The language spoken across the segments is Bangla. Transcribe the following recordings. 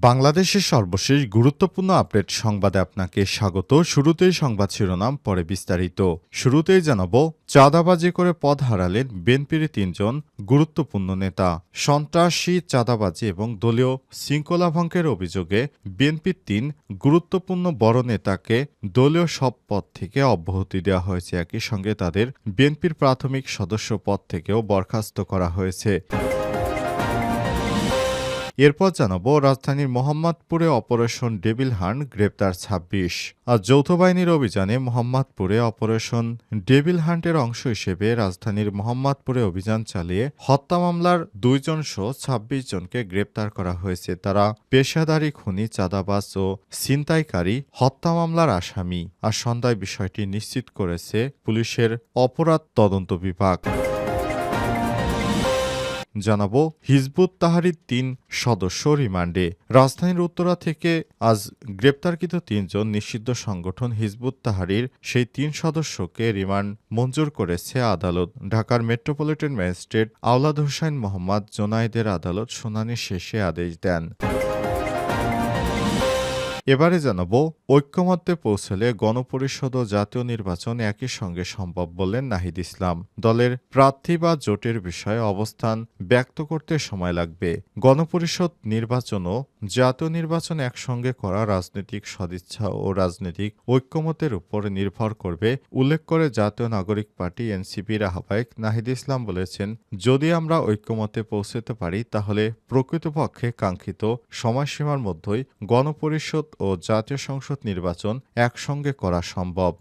বাংলাদেশের সর্বশেষ গুরুত্বপূর্ণ আপডেট সংবাদে আপনাকে স্বাগত। শুরুতেই সংবাদ শিরোনাম, পরে বিস্তারিত। শুরুতেই জানাব, চাঁদাবাজি করে পদ হারালেন বিএনপির তিনজন গুরুত্বপূর্ণ নেতা। সন্ত্রাসী, চাঁদাবাজি এবং দলীয় শৃঙ্খলা ভঙ্গের অভিযোগে বিএনপির তিন গুরুত্বপূর্ণ বড় নেতাকে দলীয় সব পদ থেকে অব্যাহতি দেওয়া হয়েছে। একই সঙ্গে তাদের বিএনপির প্রাথমিক সদস্য পদ থেকেও বরখাস্ত করা হয়েছে। এরপর জানাব, রাজধানীর মোহাম্মদপুরে অপারেশন ডেভিল হান্ট, গ্রেপ্তার ছাব্বিশ। আর যৌথ বাহিনীর অভিযানে মোহাম্মদপুরে অপারেশন ডেভিল হান্টের অংশ হিসেবে রাজধানীর মোহাম্মদপুরে অভিযান চালিয়ে হত্যা মামলার দুইজন সহ ছাব্বিশ জনকে গ্রেপ্তার করা হয়েছে। তারা পেশাদারি খুনি, চাঁদাবাজ ও ছিনতাইকারী, হত্যা মামলার আসামি। আর সন্ধ্যায় বিষয়টি নিশ্চিত করেছে পুলিশের অপরাধ তদন্ত বিভাগ। জানাব হিজবুত তাহারির তিন সদস্য রিমান্ডে। রাজধানীর উত্তরা থেকে আজ গ্রেপ্তারকৃত তিনজন নিষিদ্ধ সংগঠন হিজবুত তাহারির সেই তিন সদস্যকে রিমান্ড মঞ্জুর করেছে আদালত। ঢাকার মেট্রোপলিটন ম্যাজিস্ট্রেট আওলাদ হোসেন মোহাম্মদ জোনায়েদের আদালত শুনানি শেষে আদেশ দেন। এবারে জানাব, ঐক্যমত্যে পৌঁছলে গণপরিষদ ও জাতীয় নির্বাচন একই সঙ্গে সম্ভব বললেন নাহিদ ইসলাম। দলের প্রার্থী বা জোটের বিষয়ে অবস্থান ব্যক্ত করতে সময় লাগবে। গণপরিষদ নির্বাচন ও জাতীয় নির্বাচন একসঙ্গে করা রাজনৈতিক সদিচ্ছা ও রাজনৈতিক ঐক্যমতের উপর নির্ভর করবে, উল্লেখ করে জাতীয় নাগরিক পার্টি এনসিপির আহ্বায়ক নাহিদ ইসলাম বলেছেন, যদি আমরা ঐক্যমতে পৌঁছতে পারি তাহলে প্রকৃতপক্ষে কাঙ্ক্ষিত সময়সীমার মধ্যেই গণপরিষদ ও জাতীয় সংসদ নির্বাচন একসঙ্গে করা সম্ভব।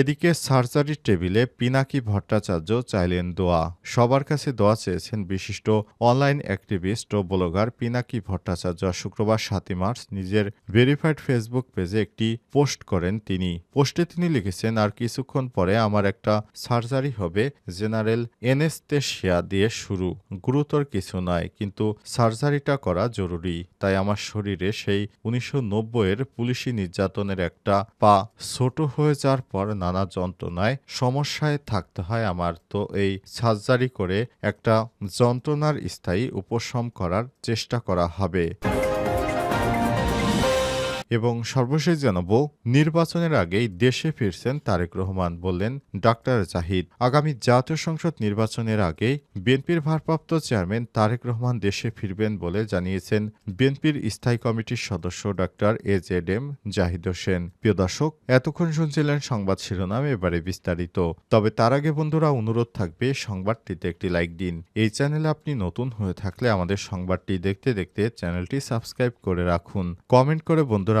এদিকে সার্জারির টেবিলে পিনাকি ভট্টাচার্য চাইলেন দোয়া। সবার কাছে দোয়া চেয়েছেন বিশিষ্ট অনলাইন অ্যাক্টিভিস্ট ও ব্লগার পিনাকি ভট্টাচার্য। শুক্রবার সাতই মার্চ নিজের ভেরিফাইড ফেসবুক পেজে একটি পোস্ট করেন তিনি। পোস্টে তিনি লিখেছেন, আর কিছুক্ষণ পরে আমার একটা সার্জারি হবে জেনারেল এনেস্তেশিয়া দিয়ে শুরু। গুরুতর কিছু নয়, কিন্তু সার্জারিটা করা জরুরি। তাই আমার শরীরে সেই উনিশশো নব্বই এর পুলিশি নির্যাতনের একটা পা ছোট হয়ে যাওয়ার পর নানা যন্ত্রণায় সমস্যায় থাকতে হয় আমার। তো এই সার্জারি করে একটা যন্ত্রণার স্থায়ী উপশম করার চেষ্টা করা হবে। এবং সর্বশেষ জানাব, নির্বাচনের আগেই দেশে ফিরছেন তারেক রহমান বললেন ডাক্তার জাহিদ। আগামী জাতীয় সংসদ নির্বাচনের আগে বিএনপির ভারপ্রাপ্ত চেয়ারম্যান তারেক রহমান দেশে ফিরবেন বলে জানিয়েছেন বিএনপির স্থায়ী কমিটির সদস্য doctor A Z M Zahid Hossain. প্রিয় দর্শক, এতক্ষণ শুনছিলেন সংবাদ শিরোনাম, এবারে বিস্তারিত। তবে তার আগে বন্ধুরা, অনুরোধ থাকবে সংবাদটিতে একটি লাইক দিন। এই চ্যানেলে আপনি নতুন হয়ে থাকলে আমাদের সংবাদটি দেখতে দেখতে চ্যানেলটি সাবস্ক্রাইব করে রাখুন। কমেন্ট করে বন্ধুরা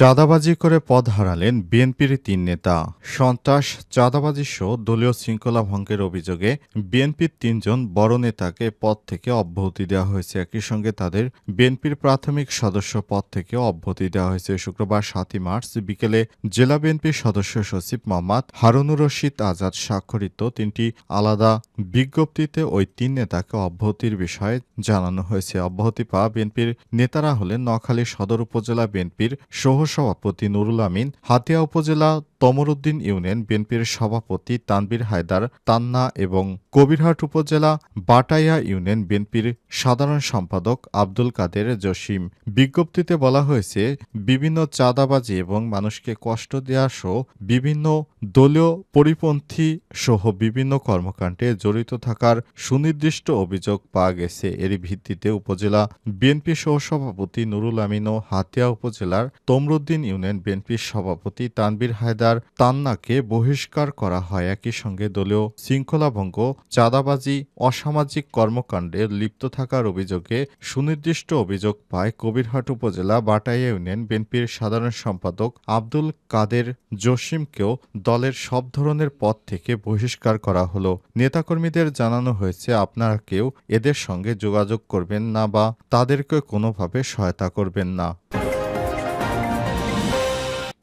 চাঁদাবাজি করে পদ হারালেন বিএনপির তিন নেতা। সন্ত্রাস, চাঁদাবাজি সহ দলীয় শৃঙ্খলা ভঙ্গের অভিযোগে বিএনপির তিনজন বড় নেতাকে পদ থেকে অব্যাহতি দেওয়া হয়েছে। একই সঙ্গে তাদের বিএনপির প্রাথমিক সদস্য পদ থেকে অব্যাহতি দেওয়া হয়েছে। শুক্রবার সাতই মার্চ বিকেলে জেলা বিএনপির সদস্য সচিব মোহাম্মদ হারুনুর রশিদ আজাদ স্বাক্ষরিত তিনটি আলাদা বিজ্ঞপ্তিতে ওই তিন নেতাকে অব্যাহতির বিষয়ে জানানো হয়েছে। অব্যাহতি পাওয়া বিএনপির নেতারা হলেন নোয়াখালী সদর উপজেলা বিএনপির সহ সভাপতি নুরুল আমিন, হাতিয়া উপজেলা তমরুদ্দিন ইউনিয়ন বিএনপির সভাপতি তানবির হায়দার, তান্না এবং কবিরহাট উপজেলা বাটাইয়া ইউনিয়ন বিএনপির সাধারণ সম্পাদক আব্দুল কাদের জসিম। বিজ্ঞপ্তিতে বলা হয়েছে, বিভিন্ন চাঁদাবাজি এবং মানুষকে কষ্ট দেওয়া সহ বিভিন্ন দলীয় পরিপন্থী সহ বিভিন্ন কর্মকাণ্ডে জড়িত থাকার সুনির্দিষ্ট অভিযোগ পাওয়া গেছে। এরই ভিত্তিতে উপজেলা বিএনপি সহসভাপতি নুরুল আমিন ও হাতিয়া উপজেলার তমরুদ্দিন ইউনিয়ন বিএনপির সভাপতি তানবির হায়দার তান্নাকে বহিষ্কার করা হয়। একই সঙ্গে দলীয় শৃঙ্খলাভঙ্গ, চাঁদাবাজি, অসামাজিক কর্মকাণ্ডে লিপ্ত থাকার অভিযোগে সুনির্দিষ্ট অভিযোগ পায় কবিরহাট উপজেলা বাটাইয়া ইউনিয়ন বিএনপির সাধারণ সম্পাদক আব্দুল কাদের জসিমকেও দলের সব ধরনের পদ থেকে বহিষ্কার করা হলো। নেতাকর্মীদের জানানো হয়েছে, আপনারা কেউ এদের সঙ্গে যোগাযোগ করবেন না বা তাদেরকে কোনোভাবে সহায়তা করবেন না।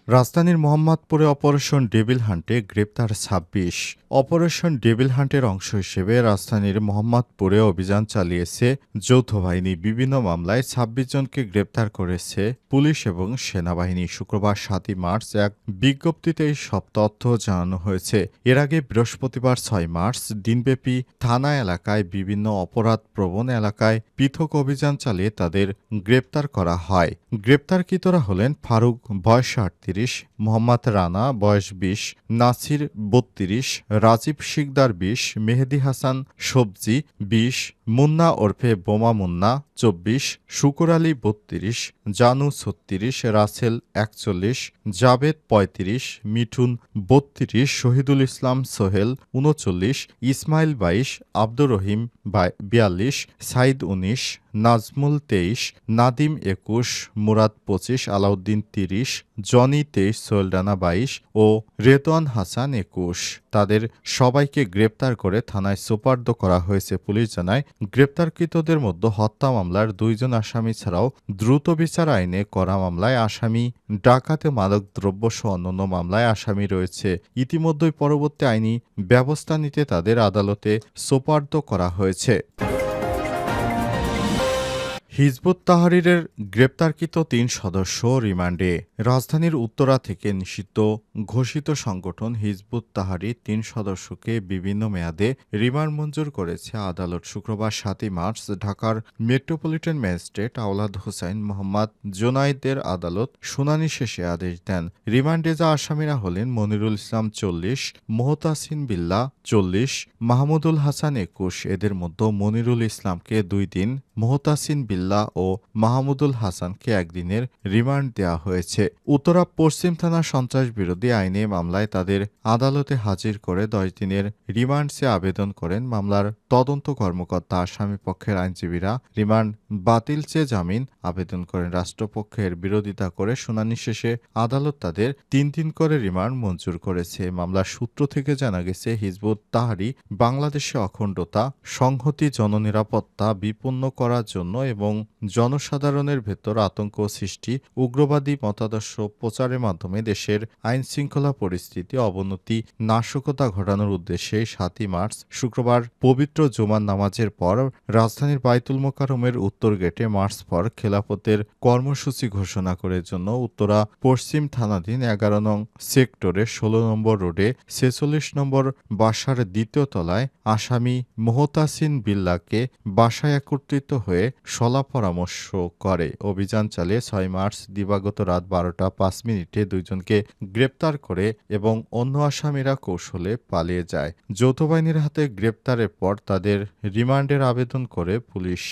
রাজধানীর মোহাম্মদপুরে অপারেশন ডেভিল হান্টে গ্রেপ্তার ছাব্বিশ। অপারেশন ডেভিল হান্টের অংশ হিসেবে রাজধানীর মোহাম্মদপুরে অভিযান চালিয়েছে যৌথ বাহিনী। বিভিন্ন মামলায় ছাব্বিশ জনকে গ্রেপ্তার করেছে পুলিশ এবং সেনাবাহিনী। শুক্রবার সাতই মার্চ এক বিজ্ঞপ্তিতে সব তথ্য জানানো হয়েছে। এর আগে বৃহস্পতিবার ছয় মার্চ দিনব্যাপী থানা এলাকায় বিভিন্ন অপরাধ প্রবণ এলাকায় পৃথক অভিযান চালিয়ে তাদের গ্রেপ্তার করা হয়। গ্রেপ্তারকৃতরা হলেন ফারুক, বয়স আটত্রিশ মোহাম্মদ রানা বয়স বিশ নাসির বত্রিশ রাজীব শিকদার বিশ মেহেদি হাসান সবজি বিশ মুন্না ওরফে বোমা মুন্না, চব্বিশ, শুকুর আলী বত্রিশ, জানু ছত্রিশ, রাসেল একচল্লিশ, জাবেদ পঁয়ত্রিশ, মিঠুন বত্রিশ, শহীদুল ইসলাম সোহেল উনচল্লিশ, ইসমাইল বাইশ, আব্দুর রহিম বিয়াল্লিশ, সাইদ উনিশ, নাজমুল তেইশ, নাদিম একুশ, মুরাদ পঁচিশ, আলাউদ্দিন তিরিশ, জনি তেইশ সোয়েলডানা বাইশ ও রেতোয়ান হাসান একুশ। তাদের সবাইকে গ্রেপ্তার করে থানায় সোপার্দ করা হয়েছে, পুলিশ জানায় গ্রেপ্তারকৃতদের মধ্যে হত্যা মামলার দুইজন আসামি ছাড়াও দ্রুত বিচার আইনে করা মামলায় আসামি, ডাকাতে মাদক দ্রব্য সহ অন্যান্য মামলায় আসামি রয়েছে। ইতিমধ্যেই পরবর্তী আইনি ব্যবস্থা নিতে তাদের আদালতে সোপার্দ করা হয়েছে। হিজবুত তাহারিরের গ্রেপ্তারকৃত তিন সদস্য রিমান্ডে। রাজধানীর উত্তরা থেকে নিষিদ্ধ ঘোষিত সংগঠন হিজবুত তাহারির তিন সদস্যকে বিভিন্ন মেয়াদে রিমান্ড মঞ্জুর করেছে। আদালত শুক্রবার সাতই মার্চ ঢাকার মেট্রোপলিটন ম্যাজিস্ট্রেট আওলাদ হোসাইন মোহাম্মদ জোনাইদের আদালত শুনানি শেষে আদেশ দেন। রিমান্ডে যা আসামিরা হলেন মনিরুল ইসলাম চল্লিশ, মোহতাসিন বিল্লা চল্লিশ, মাহমুদুল হাসান একুশ। এদের মধ্যে মনিরুল ইসলামকে দুই দিন মোহতাসিন বিল্লা ও মাহমুদুল হাসানকে একদিনের রিমান্ড দেওয়া হয়েছে। উত্তরা পশ্চিম থানা সন্ত্রাস বিরোধী আইনে মামলায় তাদের আদালতে হাজির করে দশ দিনের রিমান্ড চেয়ে আবেদন করেন মামলার তদন্ত কর্মকর্তা। আসামি পক্ষের আইনজীবীরা রিমান্ড বাতিল চেয়ে জামিন আবেদন করেন। রাষ্ট্রপক্ষের বিরোধিতা করে শুনানি শেষে আদালত তাদের তিন দিন করে রিমান্ড মঞ্জুর করেছে। মামলার সূত্র থেকে জানা গেছে, হিজবুত তাহারি বাংলাদেশে অখণ্ডতা, সংহতি, জননিরাপত্তা, বিপন্ন করার জন্য এবং জনসাধারণের ভেতর আতঙ্ক সৃষ্টি, উগ্রবাদী মতাদর্শ প্রচারের মাধ্যমে দেশের আইন শৃঙ্খলা পরিস্থিতি, অবনতি, নাশকতা ঘটানোর উদ্দেশ্যে সাতই মার্চ, শুক্রবার পবিত্র জুমার নামাজের পর রাজধানীর বাইতুল মোকারমের উত্তর গেটে মার্চ পর খেলাফতের কর্মসূচি ঘোষণা করে জন্য উত্তরা পশ্চিম থানাধীন এগারো নং সেক্টরে ষোলো নম্বর রোডে ছেচল্লিশ নম্বর বাসার দ্বিতীয় তলায় আসামি মোহতাসিন বিল্লাকে বাসায় একত্রিত হয়ে সলা পরামর্শ করে। অভিযান চালিয়ে ছয় মার্চ দিবাগত রাত বারোটা পাঁচ মিনিটে দুইজনকে গ্রেপ্তার করে এবং অন্য আসামিরা কৌশলে পালিয়ে যায়। যৌথ বাহিনীর হাতে গ্রেপ্তারের পর তাদের রিমান্ডের আবেদন করে পুলিশ।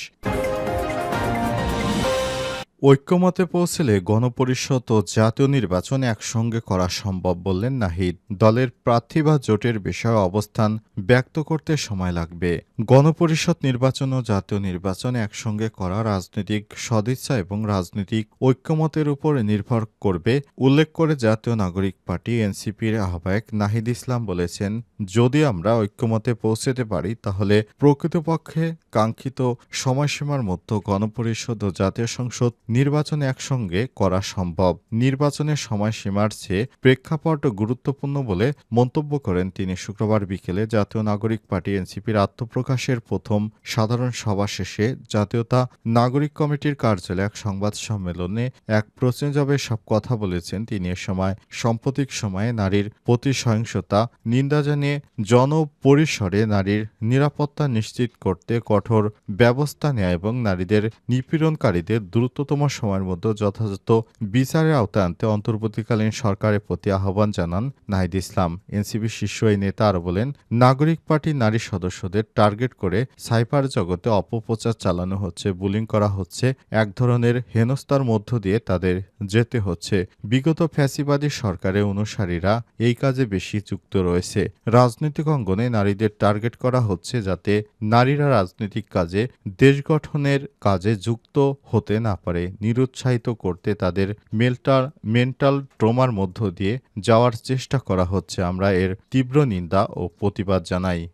ঐক্যমতে পৌঁছলে গণপরিষদ ও জাতীয় নির্বাচন একসঙ্গে করা সম্ভব বললেন নাহিদ। দলের প্রার্থী বা জোটের বিষয়ে অবস্থান ব্যক্ত করতে সময় লাগবে। গণপরিষদ নির্বাচন ও জাতীয় নির্বাচন একসঙ্গে করা রাজনৈতিক সদিচ্ছা এবং রাজনৈতিক ঐক্যমতের উপর নির্ভর করবে, উল্লেখ করে জাতীয় নাগরিক পার্টি এনসিপির আহ্বায়ক নাহিদ ইসলাম বলেছেন, যদি আমরা ঐক্যমতে পৌঁছতে পারি, তাহলে প্রকৃতপক্ষে কাঙ্ক্ষিত সময়সীমার মধ্যে গণপরিষদ ও জাতীয় সংসদ নির্বাচন একসঙ্গে করা সম্ভব। নির্বাচনের সময়সীমার চেয়ে প্রেক্ষাপট গুরুত্বপূর্ণ বলে মন্তব্য করেন তিনি শুক্রবার বিকেলে জাতীয় নাগরিক পার্টি এনসিপির আত্মপ্রকাশের প্রথম সাধারণ সভা শেষে জাতীয়তা নাগরিক কমিটির কার্যালয়ে এক সংবাদ সম্মেলনে এক প্রশ্নে জবে সব কথা বলেছেন তিনি এ সময়। সাম্প্রতিক সময়ে নারীর প্রতি সহিংসতা, নিন্দা জানিয়ে জনপরিসরে নারীর নিরাপত্তা নিশ্চিত করতে কঠোর ব্যবস্থা নেয় এবং নারীদের নিপীড়নকারীদের দ্রুততম সময়ের মধ্যে যথাযথ বিচারের আওতায় আনতে অন্তর্বর্তীকালীন সরকারের প্রতি আহ্বান জানান নাহিদ ইসলাম। এনসিপি শীর্ষ এই নেতা আরও বলেন, নাগরিক পার্টি নারী সদস্যদের টার্গেট করে সাইবার জগতে অপপ্রচার চালানো হচ্ছে, বুলিং করা হচ্ছে, এক ধরনের হেনস্তার মধ্য দিয়ে তাদের যেতে হচ্ছে। বিগত ফ্যাসিবাদী সরকারের অনুসারীরা এই কাজে বেশি যুক্ত রয়েছে। রাজনৈতিক অঙ্গনে নারীদের টার্গেট করা হচ্ছে যাতে নারীরা রাজনৈতিক কাজে, দেশ গঠনের কাজে যুক্ত হতে না পারে। নিরুৎসাহিত করতে তাদের মেন্টাল মেন্টাল ট্রোমার মধ্য দিয়ে যাওয়ার চেষ্টা করা হচ্ছে। আমরা এর তীব্র নিন্দা ও প্রতিবাদ জানাই।